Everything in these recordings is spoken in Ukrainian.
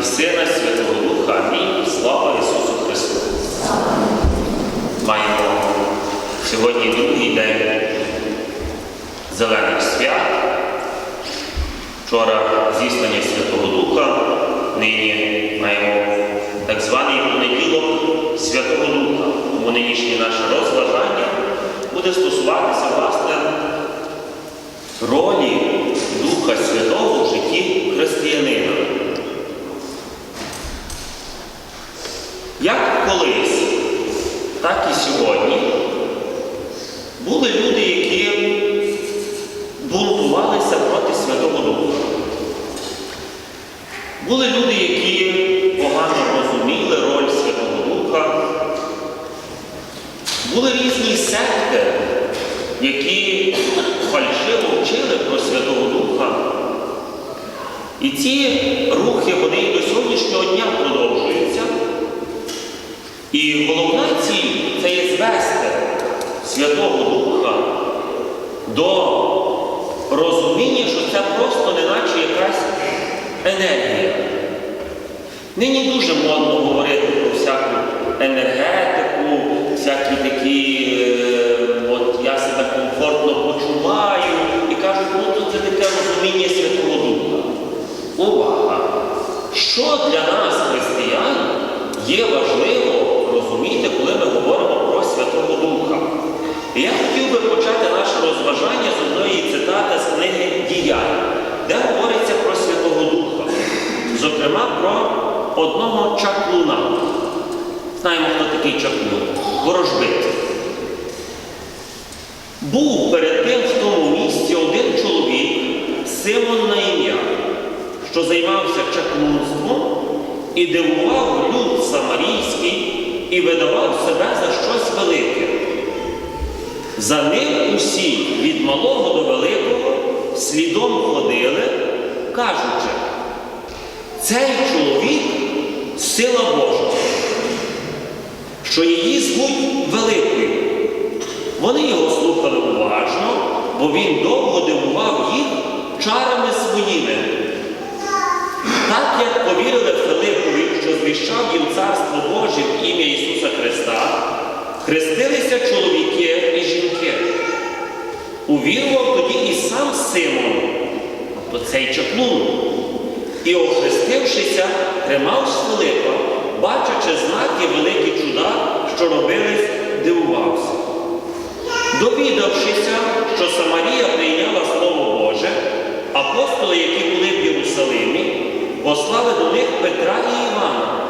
і Сина Святого Духа. Амінь. Слава Ісусу Христу. Маємо сьогодні другий день зелених свят. Вчора зіслання Святого Духа, нині маємо так званий понеділок Святого Духа. Тому нинішнє наше розважання буде стосуватися власне ролі Духа Святого в житті християнина. Як колись, так і сьогодні були люди, які бунтувалися проти Святого Духа. Були люди, які погано розуміли роль Святого Духа. Були різні секти, які фальшиво вчили про Святого Духа. І ці рухи вони і до сьогоднішнього дня продовжуються. І головна ціль це є звести Святого Духа до розуміння, що це просто неначе якась енергія. Нині дуже модно говорити про всяку енергетику, всякі такі, е, от я себе комфортно почуваю, і кажуть, ну то це таке розуміння Святого Духа. Увага! Що для нас, християн, є важливо коли ми говоримо про Святого Духа? Я хотів би почати наше розважання з одної цитати з книги Діянь, де говориться про Святого Духа, зокрема про одного чаклуна. Знаємо, хто такий чаклун? Ворожбит. Був перед тим в тому місці один чоловік, Симон на ім'я, що займався чаклунством і дивував люд самарійський і видавав себе за щось велике. За ним усі від малого до великого слідом ходили, кажучи, цей чоловік сила Божа, що її звуть великою. Вони його слухали уважно, бо він довго дивував їх чарами своїми. Так як повірили Филипові, що звіщав їм Царство Боже в ім'я Ісуса Христа, хрестилися чоловіки і жінки. Увірував тоді і сам Симон, тобто цей чаклун, і, охрестившися, тримав Филипа, бачачи знаки великі чуда, що робились, дивувався. Довідавшися, що Самарія прийняла Слово Боже, апостоли, які були в Єрусалимі, послали до них Петра і Івана.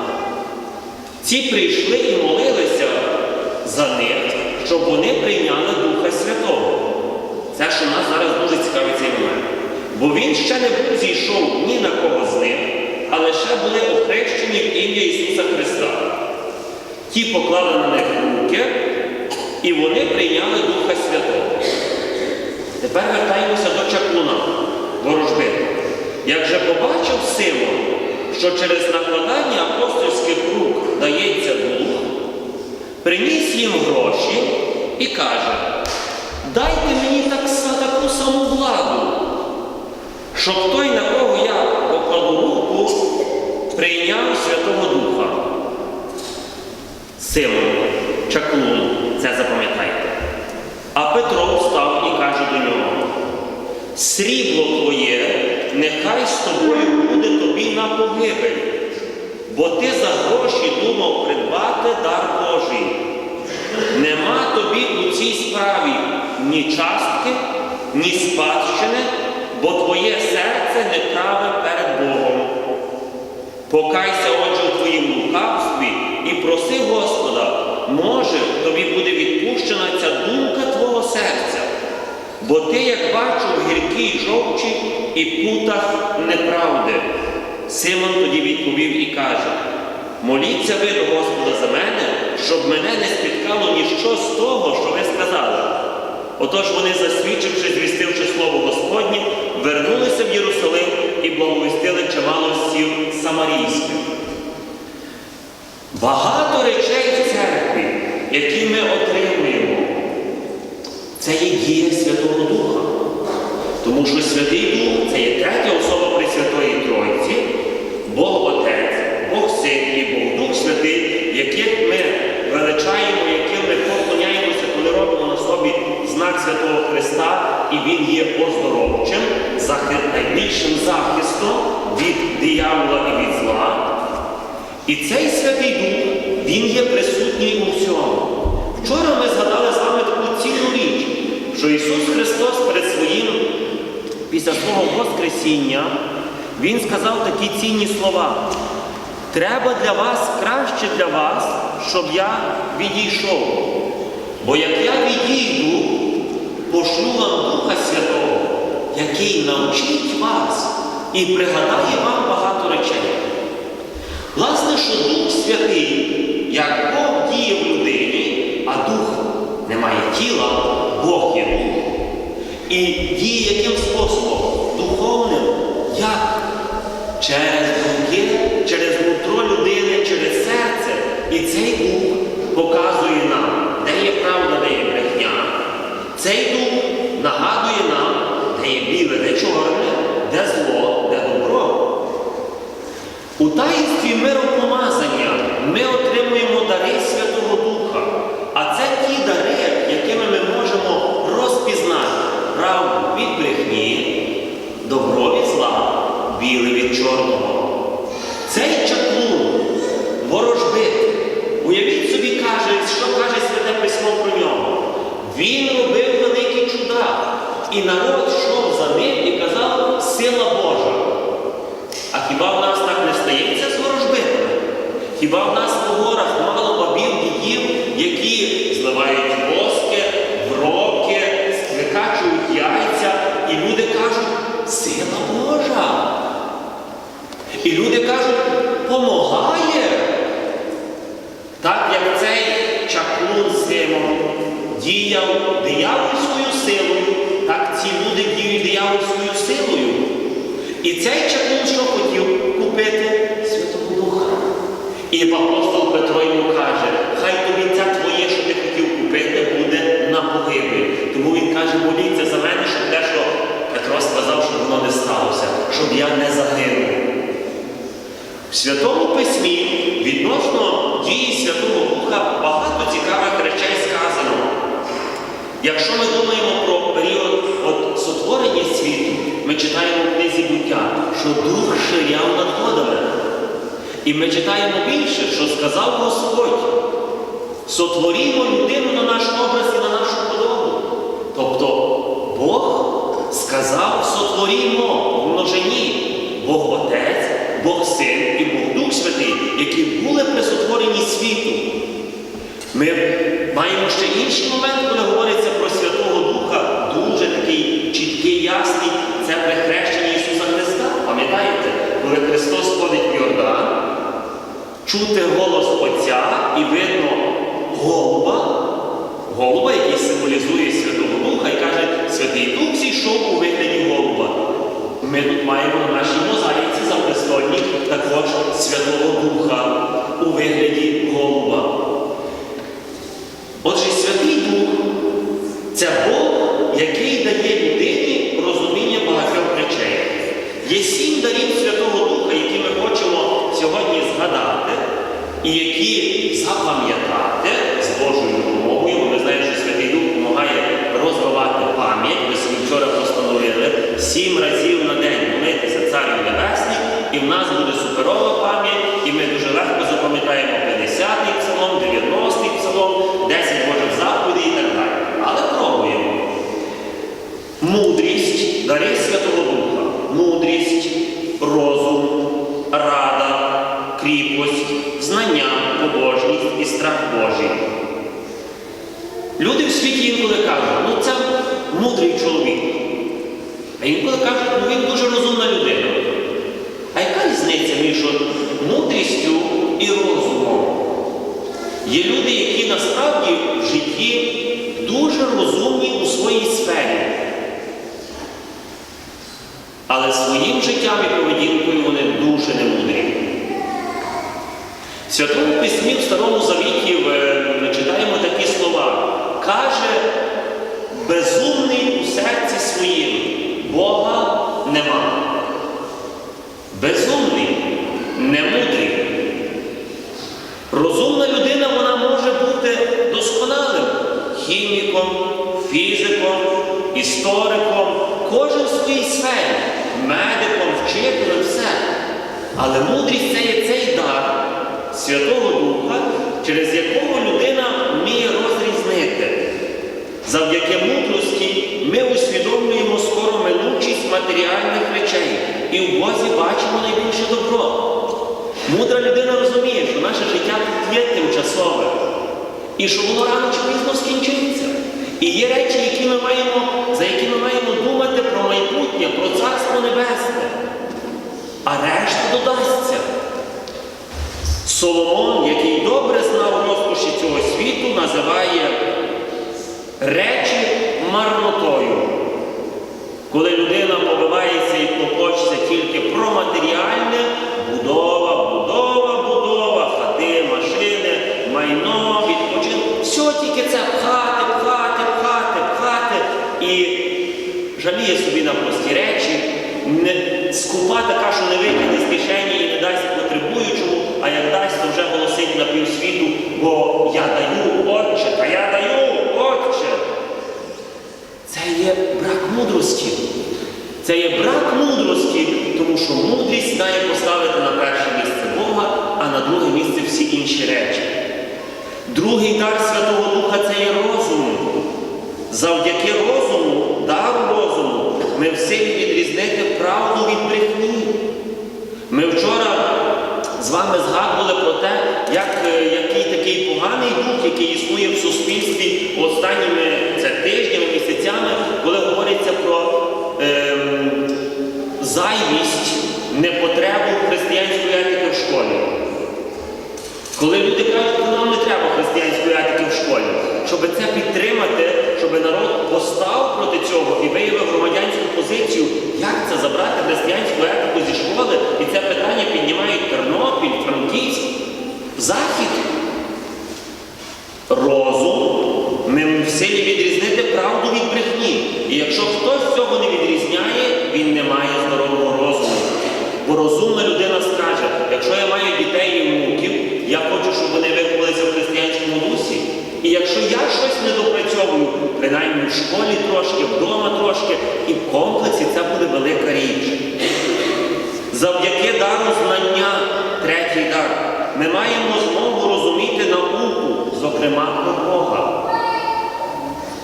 Ці прийшли і молилися за них, щоб вони прийняли Духа Святого. Це, що нас зараз дуже цікавить цей момент. Бо він ще не зійшов ні на кого з них, а лише були охрещені в ім'я Ісуса Христа. Ті поклали на них руки, і вони прийняли Духа Святого. Тепер вертаємося до чаклуна, ворожбита. Як же побачив Симон, що через накладання апостольських рук дається дух, приніс їм гроші і каже, дайте мені так, таку саму владу, щоб той, на кого я покладу руку, прийняв Святого Духа. Симон, чаклун, це запам'ятайте. А Петро встав і каже до нього: Срібло твоє, нехай з тобою буде тобі на погибель, бо ти за гроші думав придбати дар Божий. Нема тобі у цій справі ні частки, ні спадщини, бо твоє серце неправе перед Богом. Покайся, отже, у твоїм лукавстві і проси Господа, може, тобі буде відпущена ця думка твого серця. Бо ти, як бачу, в гіркій жовчі і путах неправди. Симон тоді відповів і каже: моліться ви до Господа за мене, щоб мене не спіткало ніщо з того, що ви сказали. Отож вони, засвідчивши, звістивши слово Господнє, вернулися в Єрусалим і благовістили чимало сіл самарійських. Багато речей в церкві, які ми отримуємо, це є дія Святого Духа. Тому що Святий Дух це є третя особа при Святої Тройці, Бог Отець, Бог Син і Бог Дух Святий, яких ми величаємо, яким ми поклоняємося, коли робимо на собі знак Святого Христа, і Він є оздоровчим, найбільшим захистом від диявола і від зла. І цей Святий Дух, він є присутній у всьому. Вчора ми згадали з вами що Ісус Христос перед своїм, після свого Воскресіння, Він сказав такі цінні слова. Треба для вас краще для вас, щоб я відійшов. Бо як я відійду, пошлю вам Духа Святого, який навчить вас і пригадає вам багато речей. Власне, що Дух Святий, як Бог діє в людині, а дух не має тіла, Бог є дух. І діє яким способом? Духовним. Як? Через думки, через нутро людини, через серце. І цей дух показує нам, де є правда, де є брехня. Цей дух нагадує нам, де є біле, де чорне, де зло, де добро. У таїнстві миропомазання ми отримуємо дари Святого Духа. А це ті дари, якими ми можемо розпізнати правду від брехні, добро від зла, біле від чорного. Цей чаклун, ворожбит, уявіть собі, каже, що каже Святе Письмо про нього. Він робив великі чуда, і народ йшов за ним і казав сила Божа. А хіба в нас так не стається з ворожбитами? Хіба в нас по горах мало бабів дідів, які зливають воски, вроки, викачують яйця, і люди кажуть, сила Божа. І люди кажуть, помагає. Так як цей чаклун Симон діяв диявольською силою, так ці люди діють диявольською силою. І цей чаклун що хотів купити Святого Духа. І апостол Петро йому каже, хай тобі це твоє, що ти хотів купити, буде на погибель. Тому він каже, моліться за мене, щоб те, що Петро сказав, щоб воно не сталося, щоб я не загинув. В Святому Письмі відносно дії Святого Духа багато цікавих речей сказано. Якщо ми думаємо про період от сотворення світу, ми читаємо в книзі буття, що дух ширяв над водами. І ми читаємо більше, що сказав Господь. Сотворімо людину на наш образ і на нашу подобу. Тобто Бог сказав сотворімо в множині. Бог Отець, Бог Син і Бог Дух Святий, які були при сотворенні світу. Ми маємо ще інший момент, коли говориться про Святого Духа, дуже такий чіткий, ясний, це прихрещення Ісуса Христа. Пам'ятаєте, коли Христос ходить в Йордан, чути голос Отця і видно голуба, голуба, який символізує Святого Духа, і каже, Святий Дух зійшов у вигляді голуба. Ми тут маємо на нашій мозаїці запрестольні також Святого Духа у вигляді голуба. Отже, Святий Дух це Бог, який дає людині розуміння багатьох речей. Є сім дарів Святого Духа, які ми хочемо сьогодні згадати, і які запам'ятати і в нас буде суперова пам'ять, і ми дуже легко запам'ятаємо 50-й псалом, 90-й псалом, 10 Божих заповідей і так далі. Але пробуємо. Мудрість, дари Святого Духа, мудрість, розум, рада, кріпость, знання, побожність і страх Божий. Люди в світі інколи кажуть, ну це мудрий чоловік. А інколи кажуть, ну він дуже розумна людина. Різниця між мудрістю і розумом? Є люди, які насправді в житті дуже розумні у своїй сфері. Але своїм життям і поведінкою вони дуже немудрі. В Святому Письмі в Старому Завіті е, ми читаємо такі слова. Каже, безумний у серці своїм, Бога нема. Безумний, немудрий. Розумна людина вона може бути досконалим хіміком, фізиком, істориком, кожен в своїй сфері, медиком, вчителем, все. Але мудрість це є цей дар, Святого Духа, через якого людина вміє розрізнити. Завдяки мудрості ми усвідомлюємо скоро минучість матеріальних речей і в Бозі бачимо найбільше добро. Мудра людина розуміє, що наше життя тут є тимчасове, і що воно рано чи пізно скінчиться. І є речі, які ми маємо, за які ми маємо думати про майбутнє, про Царство Небесне. А решта додасться. Соломон, який добре знав розкоші цього світу, називає речі марнотою. Коли людина побивається і клопочеться тільки про матеріальне, будова, будова, хати, машини, майно, відпочинок, все тільки це пхати, пхати, пхати, пхати і жаліє собі на прості речі, не, скупа така, що не витягне з кишені і не дасть потребуючому, а як дасть, то вже голосить на півсвіту, бо я даю, отче, та я даю, отче. Це є брак мудрості. Це є брак мудрості, тому що мудрість знає поставити на перше місце Бога, а на друге місце всі інші речі. Другий дар Святого Духа це є розум. Завдяки розуму, дару розуму, ми в силі відрізнити правду від брехні. Ми вчора з вами згадували про те, як, е, який такий поганий дух, який існує в суспільстві останніми це тижнями, місяцями, коли говориться про ем, зайвість, непотребу християнської етики в школі. Коли люди кажуть, що нам не треба християнської етики в школі, щоб це підтримати, щоб народ постав проти цього і виявив громадянську позицію, як це забрати християнську етику зі школи, і це питання піднімають Тернопіль, Франківськ, Захід. Розум ми в силі відрізнити правду від брехні. І якщо хтось цього не відрізняє, він не має здорового розуму. Бо розумна людина скаже, якщо я маю дітей і внуків, я хочу, щоб вони виховалися в християнському дусі. І якщо я щось не допрацьовую, принаймні в школі трошки, вдома трошки, і в комплексі це буде велика річ. Завдяки дару знання, третій дар, ми маємо змогу розуміти зокрема про Бога.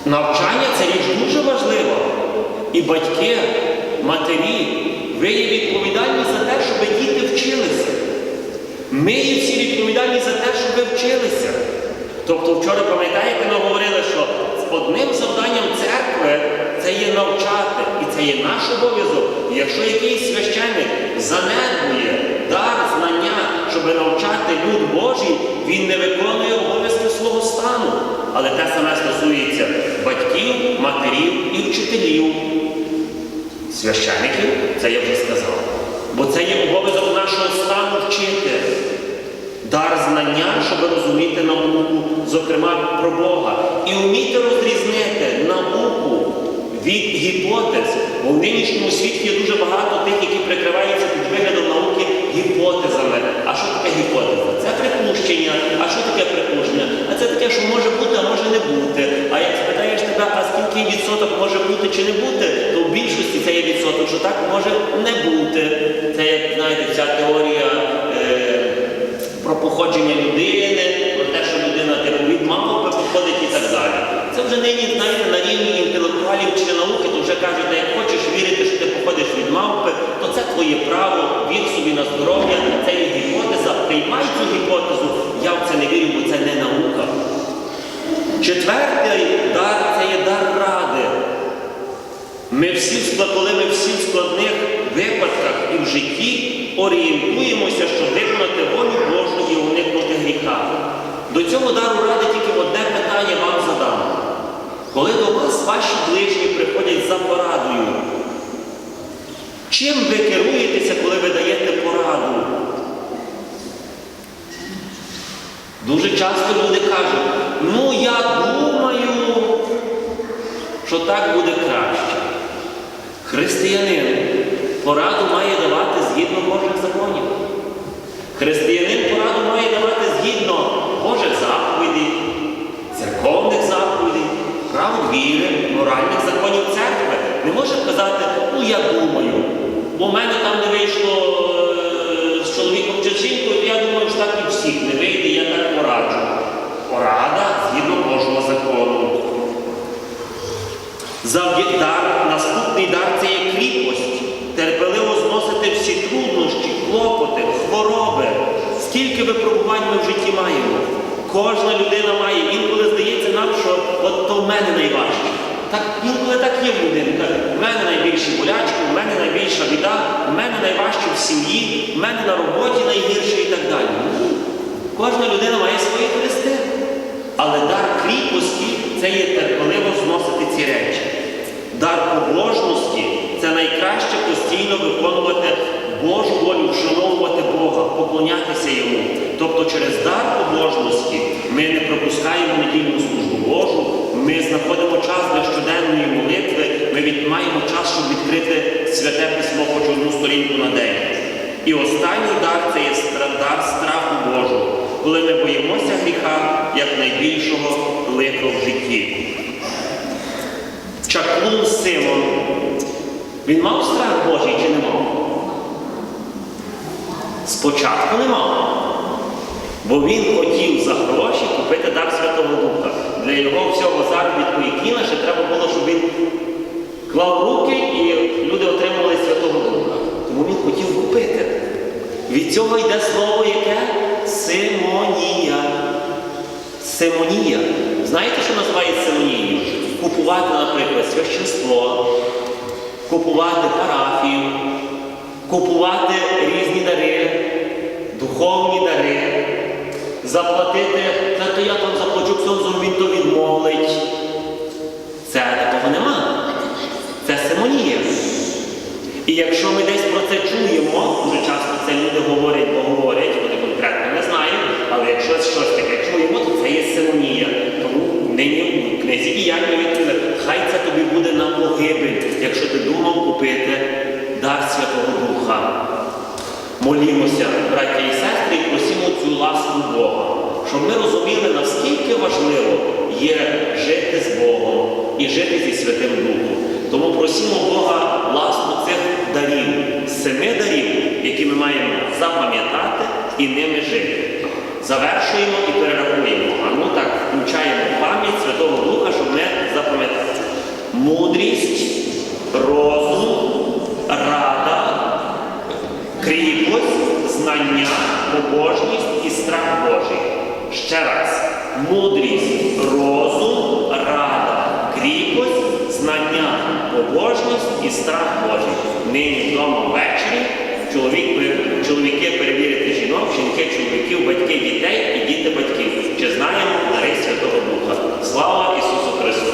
Навчання це річ дуже важлива. І батьки, матері, ви є відповідальні за те, щоб діти вчилися. Ми є всі відповідальні за те, щоб ви вчилися. Тобто вчора, пам'ятаєте, ми говорили, що одним завданням церкви це є навчати, і це є наш обов'язок. Якщо якийсь священник занедбує дар знання, щоб навчати люд Божий, він не виконує обов'язки свого стану. Але те саме стосується батьків, матерів і вчителів. Священиків, це я вже сказав. Бо це є обов'язок нашого стану вчити. Дар знання, щоб розуміти науку, зокрема про Бога. І вміти розрізнити науку від гіпотез. Бо в нинішньому світі є дуже багато тих, які прикриваються під виглядом науки гіпотезами. А що таке гіпотеза? Це припущення. А що таке припущення? А це таке, що може бути, а може не бути. А як спитаєш тебе, а скільки відсоток може бути чи не бути, то в більшості це є відсоток, що так може не бути. Це як знаєте, вся теорія. Е- про походження людини, про те, що людина типу від мамки походить і так далі. Це вже нині, знаєте, на рівні інтелектуалів чи науки, то вже кажуть, як хочеш вірити, що ти походиш від мавпи, це твоє право, вір собі на здоров'я, це є гіпотеза, приймай цю гіпотезу, я в це не вірю, бо це не наука. Четвертий дар це є дар ради. Ми всі, коли ми всі в складних випадках і в житті орієнтуємося, щоб виконати волю Божу і уникнути гріха. До цього дару ради тільки одне питання вам задам. Коли до вас ваші ближні приходять за порадою, чим ви керуєтеся, коли ви даєте пораду? Дуже часто люди кажуть, ну я думаю, що так буде краще. Християнин пораду має давати згідно Божих законів. Християнин пораду має давати згідно Божих заповідей, церковних заповідей, правил віри, моральних законів церкви. Не може казати, ну я думаю, бо в мене там не вийшло е, з чоловіком чи жінкою, то я думаю, що так і всіх не вийде, я так пораджу. Порада згідно кожного закону. Завдяки дар, наступний дар це є кріпость, терпеливо зносити всі труднощі, клопоти, хвороби, скільки випробувань ми в житті маємо. Кожна людина має, інколи здається нам, що от то в мене найважче. Так, Інколи так є в людини біда, в мене найважче в сім'ї, в мене на роботі найгірше і так далі. Кожна людина має свої хрести. Але дар кріпості це є терпеливо зносити ці речі. Дар побожності це найкраще постійно виконувати Божу волю, вшановувати Бога, поклонятися Йому. Тобто через дар побожності ми не пропускаємо недільну службу Божу, ми знаходимо час для щоденної молитви, ми від- маємо час, щоб відкрити святе письмо хоч одну сторінку на день. І останній дар це є дар страху Божого, коли ми боїмося гріха як найбільшого лиха в житті. Чаклун Симон, він мав страх Божий чи не мав? Спочатку не мав. Бо він хотів за гроші купити дар Святого Духа. Для його всього заробітку і кіна ще треба було, щоб він клав руки і люди отримували Святого Духа. Тому він хотів купити. Від цього йде слово яке? Симонія. Симонія. Знаєте, що називають симонією? Купувати, наприклад, священство, купувати парафію, купувати різні дари, духовні дари, заплатити, то я там заплачу ксьонзу, він то відмовить. Це такого нема. Це симонія. І якщо ми десь про це чуємо, дуже часто це люди говорять, бо говорять, вони конкретно не знають, але якщо щось таке чуємо, то це є симонія. Тому нині в книзі діянь ми відкрили, хай це тобі буде на погибель, якщо ти думав купити дар Святого Духа. Молімося, браття і сестри, і просимо цю ласку Бога, щоб ми розуміли, наскільки важливо є жити з Богом і жити зі Святим Духом. Тому просимо Бога ласку дарів, семи дарів, які ми маємо запам'ятати і ними жити. Завершуємо і перерахуємо. А ну так, включаємо пам'ять Святого Духа, щоб ми запам'ятали. Мудрість, розум, рада, кріпость, знання, побожність і страх Божий. Ще раз. Мудрість, розум, побожність і страх Божий. Нині вдома ввечері чоловік, чоловіки перевірити жінок, жінки, чоловіків, батьки дітей і діти батьків. Чи знаємо дари Святого Духа? Слава Ісусу Христу!